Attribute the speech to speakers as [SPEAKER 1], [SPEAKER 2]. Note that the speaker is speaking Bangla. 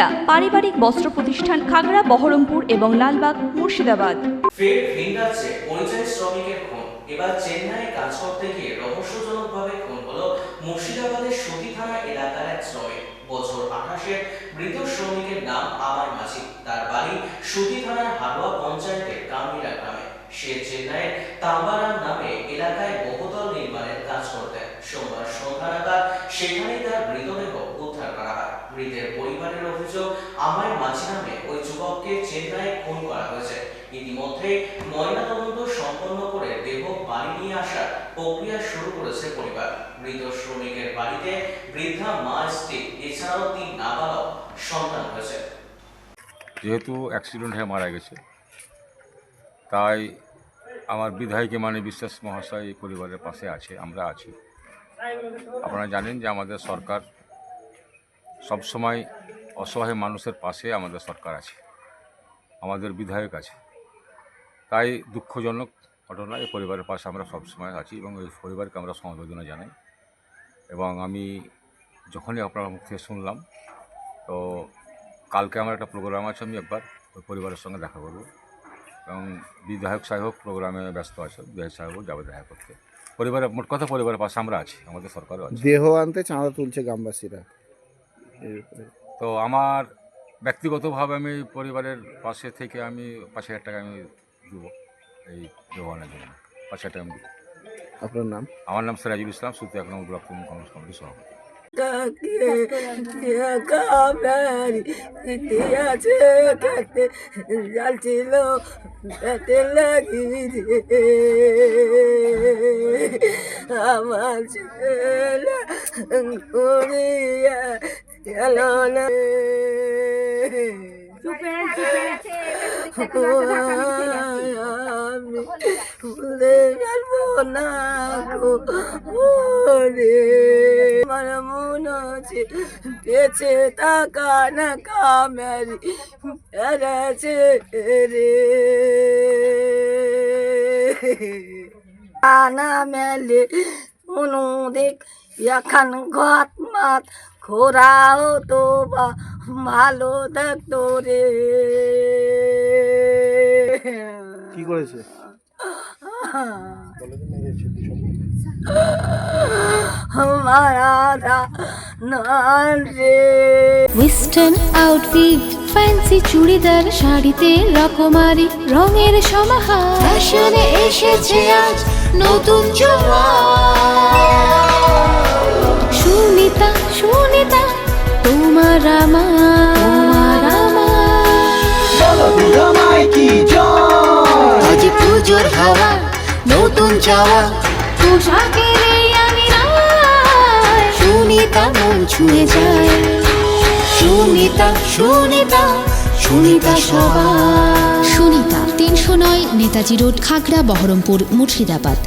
[SPEAKER 1] সুনিতা পারিবারিক বস্ত্র প্রতিষ্ঠান খাগড়া, বহরমপুর এবং লালবাগ, মুর্শিদাবাদ।
[SPEAKER 2] ফের ভিন পরিযায়ী শ্রমিকের খুন। এবার চেন্নাইয়ে কাজ করতে গিয়ে রহস্যজনকভাবে খুন মুর্শিদাবাদের সুতি থানা এলাকার এক শ্রমিক। বছর মৃত শ্রমিকের নাম মাঝি তার বাড়ি সুতি থানার হারোয়া পঞ্চায়েতের কামিরা গ্রামে। সে চেন্নাইয়ের তাম্বারাম নামে এলাকায় বহুতল নির্মাণের কাজ করতেন। সোমবার সন্ধ্যা নাগাদ সেখানেই তার মৃতদেহ উদ্ধার করা হয়। মৃতের অভিযোগ আমায় মাঝি নামে ওই যুবককে চেন্নাইয়ে খুন করা হয়েছে। ইতিমধ্যে ময়নাতদন্ত সম্পন্ন করে দেহ বাড়ি নিয়ে আসার প্রক্রিয়া শুরু করেছে পরিবার। মৃত শ্রমিকের বাড়িতে বৃদ্ধা মা, স্ত্রী, এছাড়াও তিন নাবালক সন্তান হয়েছে
[SPEAKER 3] যেহেতু অ্যাক্সিডেন্ট হয়ে মারা গেছে, তাই আমার বিধায়কে মানে বিশ্বাস মহাশয় এই পরিবারের পাশে আছে, আমরা আছি। আপনারা জানেন যে আমাদের সরকার সবসময় অসহায় মানুষের পাশে আমাদের সরকার আছে, আমাদের বিধায়ক আছে। তাই দুঃখজনক ঘটনা, এই পরিবারের পাশে আমরা সবসময় আছি এবং এই পরিবারকে আমরা সমবেদনা জানাই। এবং আমি যখনই আপনার মুখ থেকে শুনলাম, তো কালকে আমার একটা প্রোগ্রাম আছে, আমি একবার ওই পরিবারের সঙ্গে দেখা করব। এবং বিধায়ক সাহেব প্রোগ্রামে ব্যস্ত আছে বিধায়ক সাহেবও যাবে দেখা করতে। পরিবারের মোট কথা পরিবারের পাশে আমরা আছি, আমাদের সরকারও আছে।
[SPEAKER 4] দেহ আনতে চাঁদা তুলছে গ্রামবাসীরা।
[SPEAKER 3] তো আমার ব্যক্তিগতভাবে আমি পরিবারের পাশে থেকে আমি পাঁচ হাজার টাকা আমি দেবো এই দেওয়ানোর জন্য। পাঁচ হাজার টাকা আমি দেবো।
[SPEAKER 4] আপনার নাম?
[SPEAKER 3] আমার নাম সিরাজুল ইসলাম সুতি এক নম্বর ব্লক তৃণমূল কংগ্রেস কমিটির সভাপতি।
[SPEAKER 5] আছে যাচ্ছিল আমার ছেলে গেল না আমি ভুলে পারব না গো ওরে আমার মনে হচ্ছে পেছে টাকা না কামেরি পেরেছে রে আনা মেলে কোনো দেখ এখন ঘট মাত খোরাও তো বা ভালো দেখতো রে।
[SPEAKER 4] কি করেছে?
[SPEAKER 6] ওয়েস্টার্ন আউটফিট ফ্যান্সি চুড়িদার শাড়িতে রকমারি রঙের সমাহার। ফ্যাশনে এসেছে আজ নতুন সুনিতা তোমার আমার তোমার আমার আজ পুজোর হাওয়া নতুন চাওয়া। পোশাকের এই আমি সুনিতা মন ছুঁয়ে যায়। সুনিতা সুনিতা সুনিতা সবার। সুনিতা তিনশো নয় নেতাজি রোড খাগড়া বহরমপুর মুর্শিদাবাদ।